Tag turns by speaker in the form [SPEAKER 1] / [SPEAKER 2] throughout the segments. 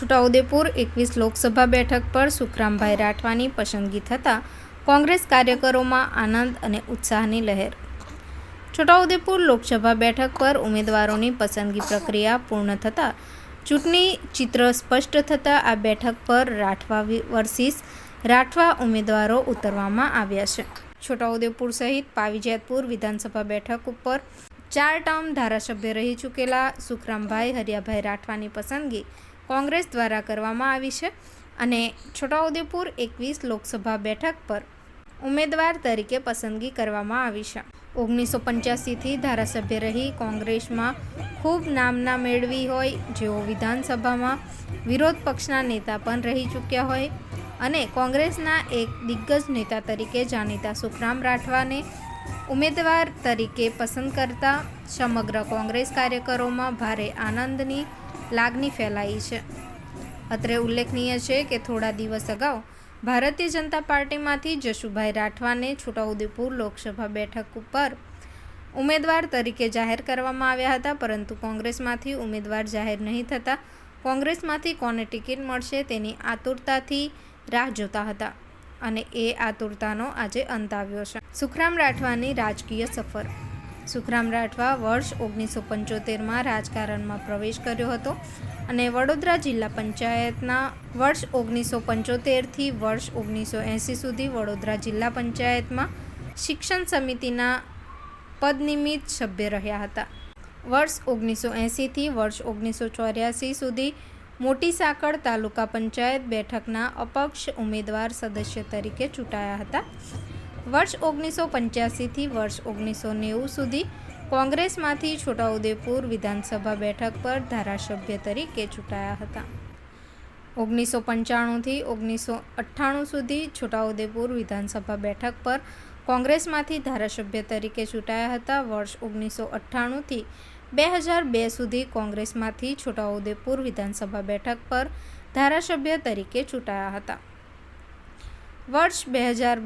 [SPEAKER 1] છોટાઉદેપુર એકવીસ લોકસભા બેઠક પર સુખરામભાઈ રાઠવાની પસંદગી થતાં કોંગ્રેસ કાર્યકરોમાં આનંદ અને ઉત્સાહની લહેર. છોટાઉદેપુર લોકસભા બેઠક પર ઉમેદવારોની પસંદગી પ્રક્રિયા પૂર્ણ થતાં ચૂંટણી ચિત્ર સ્પષ્ટ થતાં આ બેઠક પર રાઠવા વર્સિસ રાઠવા ઉમેદવારો ઉતરવામાં આવ્યા છે. છોટાઉદેપુર સહિત પાવીજેતપુર વિધાનસભા બેઠક ઉપર ચાર ટર્મ ધારાસભ્ય રહી ચૂકેલા સુખરામભાઈ, હરિયાભાઈ રાઠવાની પસંદગી કોંગ્રેસ દ્વારા કરવામાં આવી છે અને છોટાઉદેપુર એકવીસ લોકસભા બેઠક પર ઉમેદવાર તરીકે પસંદગી કરવામાં આવી છે. ઓગણીસો પંચ્યાસીથી ધારાસભ્ય રહી કોંગ્રેસમાં ખૂબ નામના મેળવી હોય જેઓ વિધાનસભામાં વિરોધ પક્ષના નેતા પણ રહી ચૂક્યા હોય અને કોંગ્રેસના એક દિગ્ગજ નેતા તરીકે જાણીતા સુખરામ રાઠવાને ઉમેદવાર તરીકે પસંદ કરતા સમગ્ર કોંગ્રેસ કાર્યકરોમાં ભારે આનંદની લાગણી ફેલાઈ છે. અત્રે ઉલ્લેખનીય છે કે થોડા દિવસ અગાઉ ભારતીય જનતા પાર્ટીમાંથી જશુભાઈ રાઠવાને છોટાઉદેપુર લોકસભા બેઠક ઉપર ઉમેદવાર તરીકે જાહેર કરવામાં આવ્યા હતા, પરંતુ કોંગ્રેસમાંથી ઉમેદવાર જાહેર નહીં થતાં કોંગ્રેસમાંથી કોને ટિકિટ મળશે તેની આતુરતાથી રાહ જોતા હતા અને એ આતુરતાનો આજે અંત આવ્યો છે. સુખરામ રાઠવાની રાજકીય સફર સુખરામ રાઠવા વર્ષ ઓગણીસો પંચોતેરમાં રાજકારણમાં પ્રવેશ કર્યો હતો અને વડોદરા જિલ્લા પંચાયતના વર્ષ ઓગણીસો પંચોતેરથી વર્ષ ઓગણીસો એંસી સુધી વડોદરા જિલ્લા પંચાયતમાં શિક્ષણ સમિતિના પદનિમિત સભ્ય રહ્યા હતા. વર્ષ ઓગણીસો એંસીથી વર્ષ ઓગણીસો ચોર્યાસી સુધી મોટી સાંકળ તાલુકા પંચાયત બેઠકના અપક્ષ ઉમેદવાર સદસ્ય તરીકે ચૂંટાયા હતા. વર્ષ ઓગણીસો પંચ્યાસીથી વર્ષ ઓગણીસો નેવું સુધી કોંગ્રેસમાંથી છોટાઉદેપુર વિધાનસભા બેઠક પર ધારાસભ્ય તરીકે ચૂંટાયા હતા. ઓગણીસો પંચાણુંથી ઓગણીસો અઠ્ઠાણું સુધી છોટાઉદેપુર વિધાનસભા બેઠક પર કોંગ્રેસમાંથી ધારાસભ્ય તરીકે ચૂંટાયા હતા. વર્ષ ઓગણીસો અઠ્ઠાણુંથી બે હજાર બે સુધી કોંગ્રેસમાંથી છોટાઉદેપુર વિધાનસભા બેઠક પર ધારાસભ્ય તરીકે ચૂંટાયા હતા. વર્ષ બે હજાર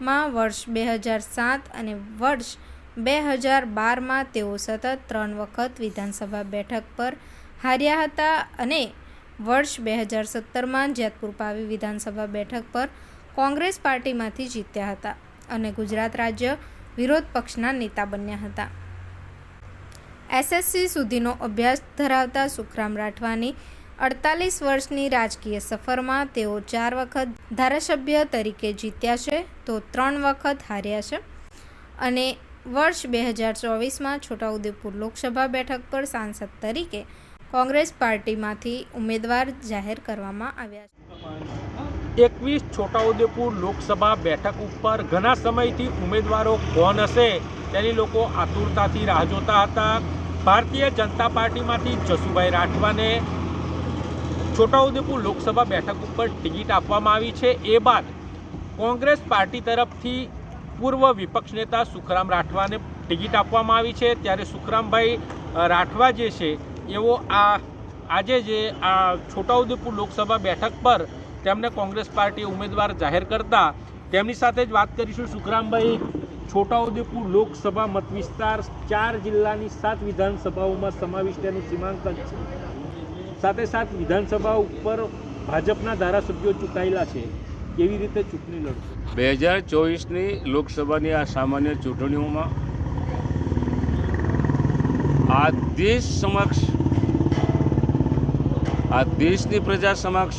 [SPEAKER 1] બેમાં વર્ષ બે હજાર સાત અને વર્ષ બે હજાર બારમાં તેઓ સતત ત્રણ વખત વિધાનસભા બેઠક પર હાર્યા હતા અને વર્ષ બે હજાર સત્તરમાં જેતપુર પાવી વિધાનસભા બેઠક પર કોંગ્રેસ પાર્ટીમાંથી જીત્યા હતા અને ગુજરાત રાજ્ય વિરોધ પક્ષના નેતા બન્યા હતા. એસએસસી સુધીનો અભ્યાસ ધરાવતા સુખરામ રાઠવાની અડતાલીસ વર્ષની રાજકીય સફરમાં તેઓ ચાર વખત ધારાસભ્ય તરીકે જીત્યા છે, તો ત્રણ વખત હાર્યા છે. અને વર્ષ બે હજાર ચોવીસમાં છોટાઉદેપુર લોકસભા બેઠક પર સાંસદ તરીકે કોંગ્રેસ પાર્ટીમાંથી ઉમેદવાર જાહેર કરવામાં આવ્યા છે.
[SPEAKER 2] એકવીસ છોટાઉદેપુર લોકસભા બેઠક ઉપર ઘણા સમયથી ઉમેદવારો કોણ હશે, તેની લોકો આતુરતાથી રાહ જોતા હતા. ભારતીય જનતા પાર્ટીમાંથી જસુભાઈ રાઠવાને છોટાઉદેપુર લોકસભા બેઠક ઉપર ટિકિટ આપવામાં આવી છે. એ બાદ કોંગ્રેસ પાર્ટી તરફથી પૂર્વ વિપક્ષ નેતા સુખરામ રાઠવાને ટિકિટ આપવામાં આવી છે. ત્યારે સુખરામભાઈ રાઠવા જે છે, એવો આ, આજે જે આ છોટાઉદેપુર લોકસભા બેઠક પર તેમને કોંગ્રેસ પાર્ટી ઉમેદવાર જાહેર કરતા, તેમની સાથે જ વાત કરીશું. સુખરામભાઈ, છોટાઉદેપુર લોકસભા મત વિસ્તાર ચાર જિલ્લાની સાત વિધાનસભાઓમાં સમાવિષ્ટ તેનું સીમાંકન છે. સાથે સાથ વિધાનસભા ઉપર ભાજપના ધારાસભ્યો ચૂંટાયેલા છે. કેવી રીતે ચૂંટણી લડશે?
[SPEAKER 3] બે હજાર ચોવીસની લોકસભાની આ સામાન્ય ચૂંટણીઓમાં આ દેશ સમક્ષ, આ દેશની પ્રજા સમક્ષ,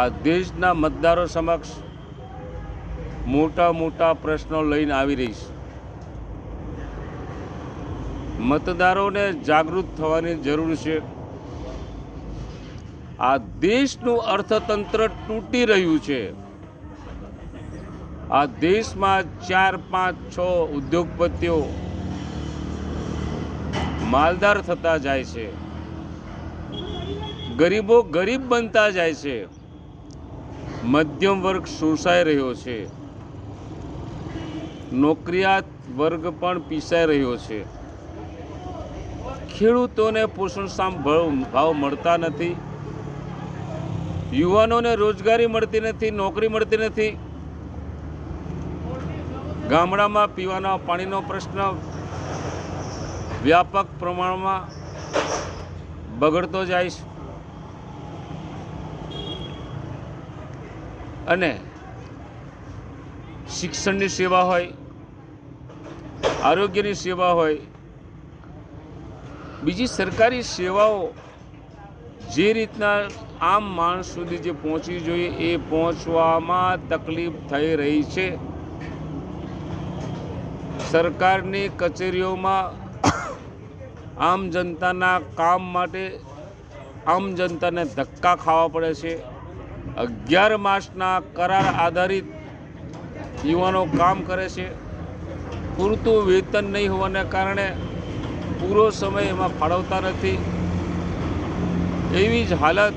[SPEAKER 3] આ દેશના મતદારો સમક્ષ મોટા મોટા પ્રશ્નો લઈને આવી રહી છે. મતદારોને જાગૃત થવાની જરૂર છે. આ દેશનું અર્થતંત્ર તૂટી રહ્યું છે. આ દેશમાં ચાર, પાંચ, છ ઉદ્યોગપતિઓ માલદાર થતા જાય છે. ગરીબો ગરીબ બનતા જાય છે. મધ્યમ વર્ગ શોષાઈ રહ્યો છે. નોકરિયાત વર્ગ પણ પીસાઈ રહ્યો છે. ખેડૂતોને પોષણક્ષમ ભાવ ભાવ મળતા નથી. યુવાનોને રોજગારી મળતી નથી, નોકરી મળતી નથી. ગામડામાં પીવાના પાણીનો પ્રશ્ન વ્યાપક પ્રમાણમાં બગડતો જાય છે. અને શિક્ષણની સેવા હોય, આરોગ્યની સેવા હોય બીજી સરકારી સેવાઓ જે રીતના આમ માણસ સુધી જે પહોંચવી જોઈએ એ પહોંચવામાં તકલીફ થઈ રહી છે. સરકારની કચેરીઓમાં આમ જનતાના કામ માટે આમ જનતાને ધક્કા ખાવા પડે છે. અગિયાર માસના કરાર આધારિત યુવાનો કામ કરે છે. પૂરતું વેતન નહીં હોવાને કારણે પૂરો સમય એમાં ફાળવતા નથી. એવી જ હાલત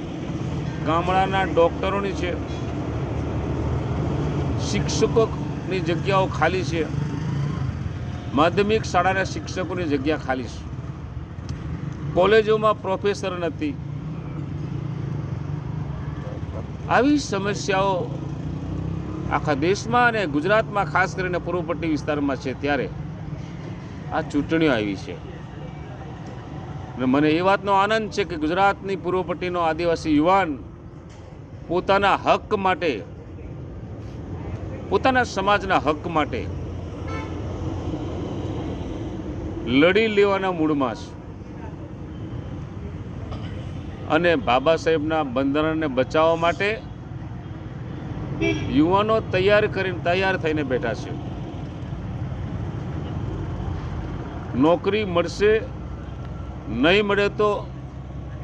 [SPEAKER 3] ગામડાના ડૉક્ટરોની છે. શિક્ષકોની જગ્યાઓ ખાલી છે. માધ્યમિક શાળાના શિક્ષકોની જગ્યા ખાલી છે. કોલેજોમાં પ્રોફેસર નથી. આવી સમસ્યાઓ આખા દેશમાં અને ગુજરાતમાં ખાસ કરીને પૂર્વ પટ્ટી વિસ્તારમાં છે ત્યારે આ ચૂંટણીઓ આવી છે. અને મને એ વાતનો આનંદ છે કે ગુજરાતની પૂર્વ પટ્ટીનો આદિવાસી યુવાન પોતાના હક માટે, પોતાના સમાજના હક માટે લડી લેવાના મૂડમાં છે. અને બાબા સાહેબના બંધારણને બચાવવા માટે યુવાનો તૈયાર કરીને તૈયાર થઈને બેઠા છે. નોકરી મળશે નહીં મળે તો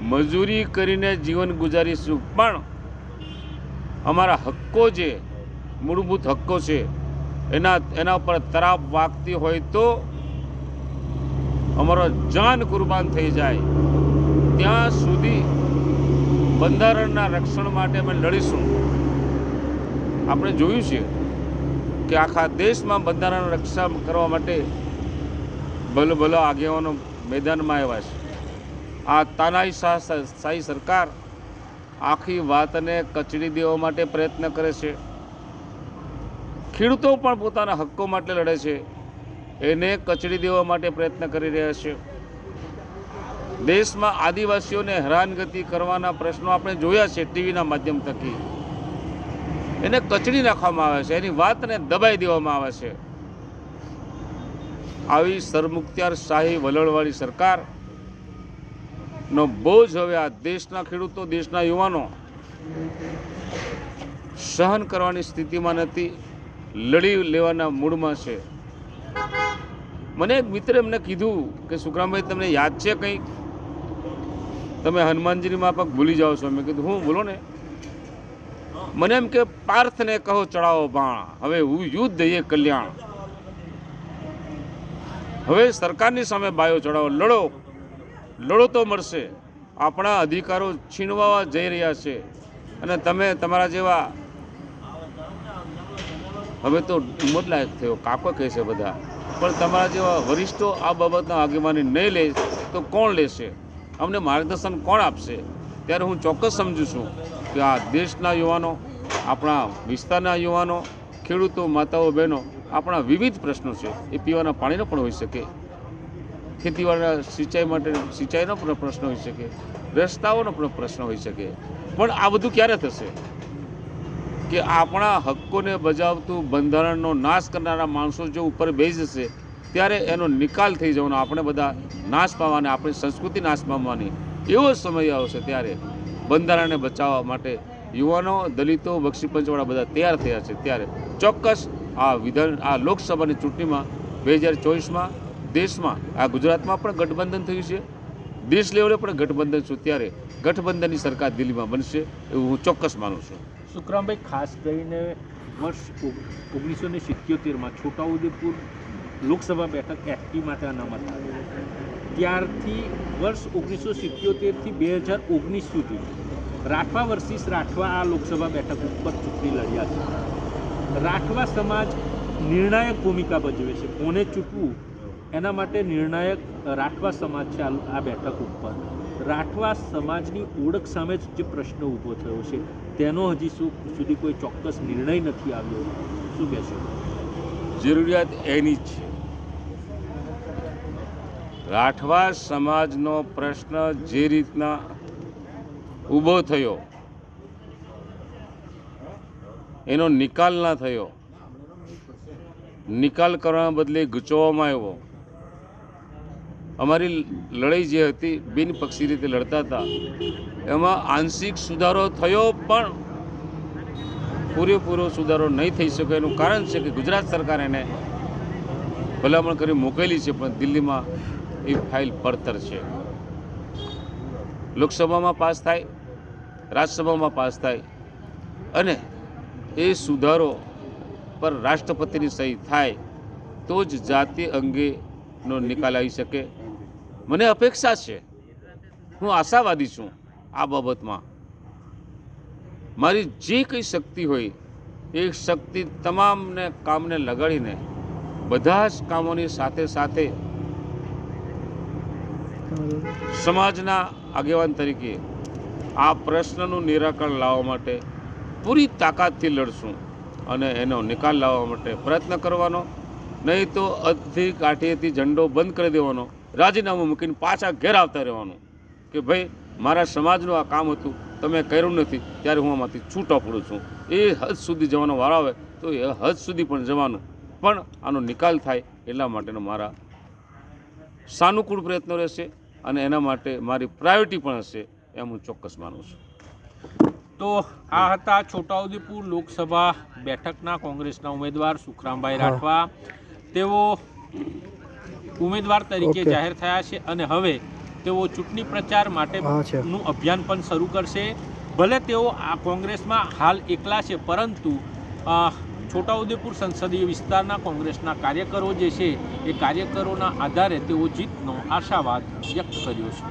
[SPEAKER 3] મજૂરી કરીને જીવન ગુજારીશું. પણ અમારા હક્કો જે, મૂળભૂત હક્કો છે, એના એના ઉપર તરાપ વાગતી હોય તો અમારો જાન કુરબાન થઈ જાય. ત્યાં સુધી બંધારણના રક્ષણ માટે અમે લડીશું. આપણે જોયું છે કે આખા દેશમાં બંધારણ રક્ષા કરવા માટે ભલો ભલો આગેવાનો મેદાનમાં આવ્યા છે. આ તાનાઈ શાહ શાહી સરકાર આખી વાતને કચડી દેવા માટે પ્રયત્ન કરે છે. ખેડૂતો પણ પોતાના હક્કો માટે લડે છે. એને કચડી દેવા માટે પ્રયત્ન કરી રહ્યા છે. દેશમાં આદિવાસીઓને હેરાનગતિ કરવાના પ્રશ્નો આપણે જોયા છે ટીવીના માધ્યમ થકી. એને કચડી નાખવામાં આવે છે, એની વાતને દબાઈ દેવામાં આવે છે. આવી સરમુખત્યાર શાહી વલણવાળી સરકાર નો બોજ હવે આ દેશના ખેડૂતો, દેશના યુવાનો સહન કરવાની સ્થિતિમાં નથી, લડી લેવાના મૂડમાં છે. મને એક મિત્રે એમને કીધું કે, સુખરામભાઈ, તમને યાદ છે કંઈક? તમે હનુમાનજીની માફક ભૂલી જાઓ છો. મેં કીધું, હું? બોલો ને. મને એમ કે, પાર્થને કહો ચડાવો બાણ હવે હું યુદ્ધ એ કલ્યાણ. હવે સરકારની સામે બાયો ચડાવો. લડો. લડો તો મળશે. આપણા અધિકારો છીનવા જઈ રહ્યા છે. અને તમે તમારા જેવા હવે તો ઉમરલાયક થયો. કાકો કહે છે બધા. પણ તમારા જેવા વરિષ્ઠો આ બાબતના આગેવાની નહીં લે તો કોણ લેશે? અમને માર્ગદર્શન કોણ આપશે? ત્યારે હું ચોક્કસ સમજુ છું કે આ દેશના યુવાનો, આપણા વિસ્તારના યુવાનો ખેડૂતો, માતાઓ, બહેનો આપણા વિવિધ પ્રશ્નો છે. એ પીવાના પાણીનો પણ હોઈ શકે. ખેતીવાડીના સિંચાઈ માટે સિંચાઈનો પણ પ્રશ્ન હોઈ શકે. રસ્તાઓનો પણ પ્રશ્ન હોઈ શકે. પણ આ બધું ક્યારે થશે? કે આપણા હક્કોને બજાવતું બંધારણનો નાશ કરનારા માણસો જો ઉપર બેસી જશે, ત્યારે એનો નિકાલ થઈ જવાનો આપણે બધા નાશ પામવાની, આપણી સંસ્કૃતિ નાશ પામવાની. એવો સમય આવશે ત્યારે બંધારણને બચાવવા માટે યુવાનો, દલિતો બક્ષી પંચવાળા બધા તૈયાર થયા છે ત્યારે. ચોક્કસ આ વિધાન આ લોકસભાની ચૂંટણીમાં બે હજાર ચોવીસમાં દેશમાં, આ ગુજરાતમાં પણ ગઠબંધન થયું છે. દેશ લેવલે પણ ગઠબંધન છું ત્યારે ગઠબંધનની સરકાર દિલ્હીમાં બનશે એવું હું ચોક્કસ માનું છું.
[SPEAKER 2] સુખરામભાઈ, ખાસ કરીને વર્ષ ઓગણીસો ને સિત્યોતેરમાં છોટાઉદેપુર લોકસભા બેઠક એસટી માટે અનામત ત્યારથી વર્ષ ઓગણીસો સિત્યોતેરથી બે હજાર ઓગણીસ સુધી રાઠવા વર્સિસ રાઠવા આ લોકસભા બેઠક ઉપર ચૂંટણી લડ્યા છે. રાઠવા સમાજ નિર્ણાયક ભૂમિકા ભજવે છે. કોને ચૂંટવું એના માટે નિર્ણાયક રાઠવા સમાજ છે આ આ બેઠક ઉપર. રાઠવા સમાજની ઓળખ સામે જ જે પ્રશ્ન ઊભો થયો છે, તેનો હજી શું સુધી કોઈ ચોક્કસ નિર્ણય નથી આવ્યો. શું કહેશો?
[SPEAKER 3] જરૂરિયાત એની જ છે. રાઠવા સમાજનો પ્રશ્ન જે રીતના ઊભો થયો એનો નિકાલ ના થયો. નિકાલ કરવા બદલે ગૂંચવવામાં આવ્યો. અમારી લડાઈ જે હતી બિનપક્ષી રીતે લડતા હતા, એમાં આંશિક સુધારો થયો પણ પૂરેપૂરો સુધારો નહીં થઈ શકે એનું કારણ છે કે ગુજરાત સરકાર એને ભલામણ કરી મોકલી છે, પણ દિલ્હીમાં એ ફાઇલ પડતર છે. લોકસભામાં પાસ થાય, રાજ્યસભામાં પાસ થાય, અને એ સુધારો પર રાષ્ટ્રપતિની સહી થાય તો જ જાતિ અંગેનો નિકાલ આવી શકે. મને અપેક્ષા છે. હું આશાવાદી છું આ બાબતમાં. મારી જે કંઈ શક્તિ હોય, એ શક્તિ તમામને કામને લગાડીને બધા જ કામોની સાથે સાથે સમાજના આગેવાન તરીકે આ પ્રશ્નનું નિરાકરણ લાવવા માટે પૂરી તાકાતથી લડશું અને એનો નિકાલ લાવવા માટે પ્રયત્ન કરવાનો. નહીં તો અડધી કાઠીએથી ઝંડો બંધ કરી દેવાનો. રાજીનામું મૂકીને પાછા ઘેર આવતા રહેવાનું. કે ભાઈ, મારા સમાજનું આ કામ હતું, તમે કર્યું નથી, ત્યારે હું આમાંથી છૂટો પડું છું. એ હદ સુધી જવાનો વારો આવે તો એ હદ સુધી પણ જવાનું. પણ આનો નિકાલ થાય એટલા માટેનો મારા સાનુકૂળ પ્રયત્નો રહેશે અને એના માટે મારી પ્રાયોરિટી પણ હશે એમ હું ચોક્કસ માનું છું.
[SPEAKER 2] તો આ હતા છોટાઉદેપુર લોકસભા બેઠકના કોંગ્રેસના ઉમેદવાર સુખરામભાઈ રાઠવા. તેઓ ઉમેદવાર તરીકે જાહેર થયા છે અને હવે તેઓ ચૂંટણી પ્રચાર. માટેનું અભિયાન પણ શરૂ કરશે. ભલે તેઓ આ કોંગ્રેસમાં હાલ એકલા છે પરંતુ છોટાઉદેપુર સંસદીય વિસ્તારના કોંગ્રેસના કાર્યકરો જે છે એ કાર્યકરોના આધારે તેઓ જીતનો આશાવાદ વ્યક્ત કર્યો છે.